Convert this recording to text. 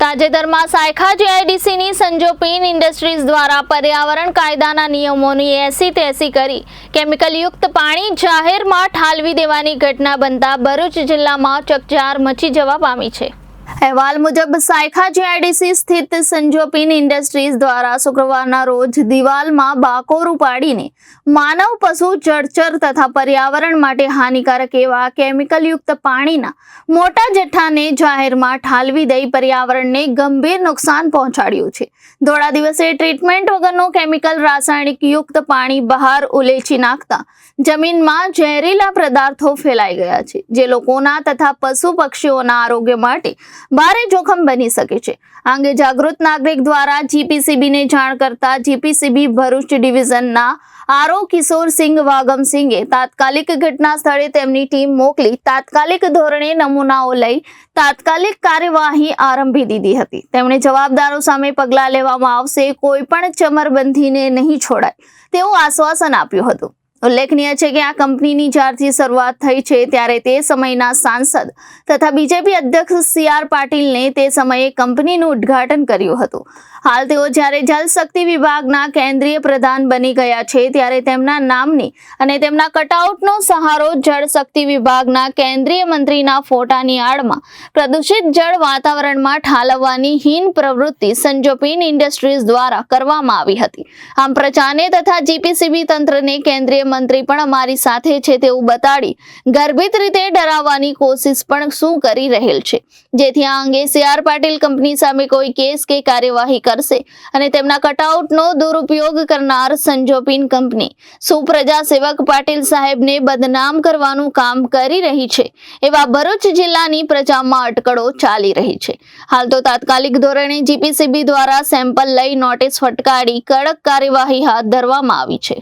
તાજેતરમાં સાયખા જીઆઈડીસીની સંજોપીન ઇન્ડસ્ટ્રીઝ દ્વારા પર્યાવરણ કાયદાના નિયમોની એસી તેસી કરી. કેમિકલયુક્ત પાણી જાહેરમાં ઠાલવી દેવાની ઘટના બનતા ભરૂચ જિલ્લામાં ચકચાર મચી જવા પામી છે. અહેવાલ મુજબ, સાયખા જીઆઈડીસી સ્થિત સંજોપિન ઇન્ડસ્ટ્રીઝ દ્વારા શુક્રવારના રોજ દિવાલમાં બાકોર ઉપાડીને માનવ પશુ જળચર તથા પર્યાવરણ માટે હાનિકારક એવા કેમિકલયુક્ત પાણીના મોટા જથ્થાને જાહેરમાં ઠાલવી દઈ પર્યાવરણને ગંભીર નુકસાન પહોંચાડ્યું છે. ધોળા દિવસે ટ્રીટમેન્ટ વગરનું કેમિકલ રાસાયણિક યુક્ત પાણી બહાર ઉલેચી નાખતા જમીનમાં ઝેરીલા પદાર્થો ફેલાઈ ગયા છે, જે લોકોના તથા પશુ પક્ષીઓના આરોગ્ય માટે ભારે જોખમ બની શકે છે. આ અંગે જાગૃત નાગરિક દ્વારા જીપીસીબીને જાણ કરતા જીપીસીબી ભરૂચ ડિવિઝનના આરો કિશોરસિંહ વાગમસિંહે તાત્કાલિક ઘટના સ્થળે તેમની ટીમ મોકલી તાત્કાલિક ધોરણે નમૂનાઓ લઈ તાત્કાલિક કાર્યવાહી આરંભી દીધી હતી. તેમણે જવાબદારો સામે પગલાં લેવામાં આવશે, કોઈ પણ ચમરબંધીને નહીં છોડાય તેવું આશ્વાસન આપ્યું હતું. ઉલ્લેખનીય છે કે આ કંપનીની જ્યારથી શરૂઆત થઈ છે ત્યારે તે સમયના સાંસદ તથા બીજેપી અધ્યક્ષ સી આર પાટીલને તે સમયે કંપનીનું ઉદ્ઘાટન કર્યું હતું. હાલ તેઓ જ્યારે જલશક્તિ વિભાગના કેન્દ્રીય પ્રધાન બની ગયા છે ત્યારે તેમના નામની અને તેમના કટઆઉટનો સહારો જળશક્તિ વિભાગના કેન્દ્રીય મંત્રીના ફોટાની આડમાં પ્રદૂષિત જળ વાતાવરણમાં ઠાલવવાની હીન પ્રવૃત્તિ સંજોપીન ઇન્ડસ્ટ્રીઝ દ્વારા કરવામાં આવી હતી. આમ પ્રજાને તથા જીપીસીબી તંત્રને કેન્દ્રીય મંત્રી પણ અમારી સાથે છે તેવું બતાડી ગર્ભિત રીતે ડરાવવાની કોશિશ પણ શું કરી રહેલ છે? જેથી આ અંગે સી આર પાટીલ કંપની સામે કોઈ કેસ કે કાર્યવાહી કરશે અને તેમના કટઆઉટનો દુરુપયોગ કરનાર સંજોપીન કંપની સુપ્રજા સેવક પાટીલ સાહેબને બદનામ કરવાનું કામ કરી રહી છે એવા ભરૂચ જિલ્લાની પ્રજામાં અટકળો ચાલી રહી છે. હાલ તો તાત્કાલિક ધોરણે જીપીસીબી દ્વારા સેમ્પલ લઈ નોટિસ ફટકારી કડક કાર્યવાહી હાથ ધરવામાં આવી છે.